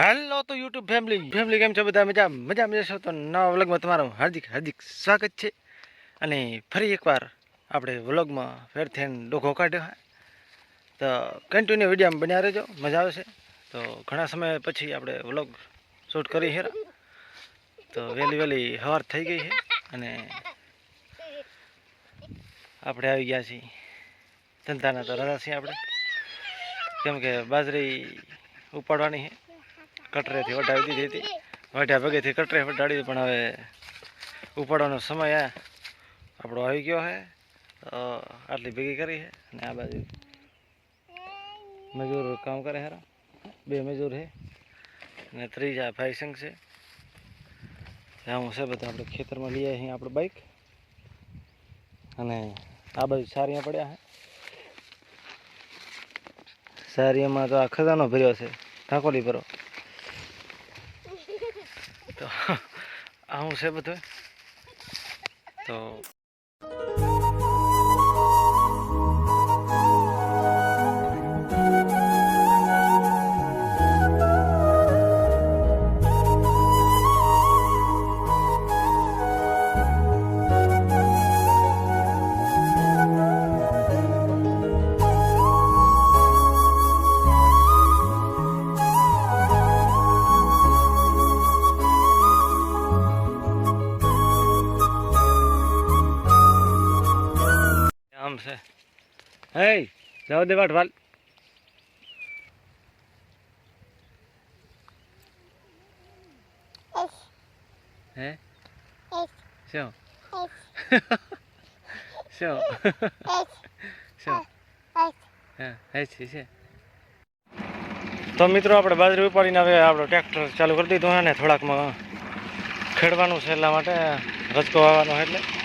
Hello તો YouTube family family કેમ છો બધા? મજા મજા મજા છો તો નવા વ્લોગમાં તમારું હાર્દિક હાર્દિક સ્વાગત છે. અને ફરી એકવાર આપણે વ્લોગમાં ફેર થઈને ડોખો કાઢ્યો હે. તો કન્ટિન્યુ વિડીયામાં બન્યા રહેજો. મજા આવશે તો ઘણા સમય પછી આપણે વ્લોગ શૂટ કરી હેરા. તો વહેલી વહેલી હવાર થઈ ગઈ છે અને આપણે આવી ગયા છીએ. ધંધાના તો રજા છીએ આપણે. કેમ કે બાજરી ઉપાડવાની છે. કટરેથી વટાવી દીધી હતી. વાઢ્યા ભેગેથી કટરે વટાડી પણ હવે ઉપાડવાનો સમય આપણો આવી ગયો છે આટલી ભેગી કરી છે અને આ બાજુ મજૂર કામ કરે હારા. બે મજૂર છે અને ત્રીજા ભાઈ સંઘ છે. હું છે બધા આપણે ખેતરમાં લઈ આવ્યા છીએ આપણે બાઈક અને આ બાજુ સારિયા પડ્યા છે સારિયામાં તો આ ખજાનો ભર્યો છે. ઢાંકોલી ભરો. તો આવું છે બધું? તો છે. હે જાવ દે વાટ હે? શું? શું? શું? હા હે છે છે. તો મિત્રો આપણે બાજરી ઉપાડીને હવે આપણો ટ્રેક્ટર ચાલુ કરી દીધું હે ને થોડાકમાં ખેડવાનું છે એટલા માટે રજકો આવવાનો એટલે.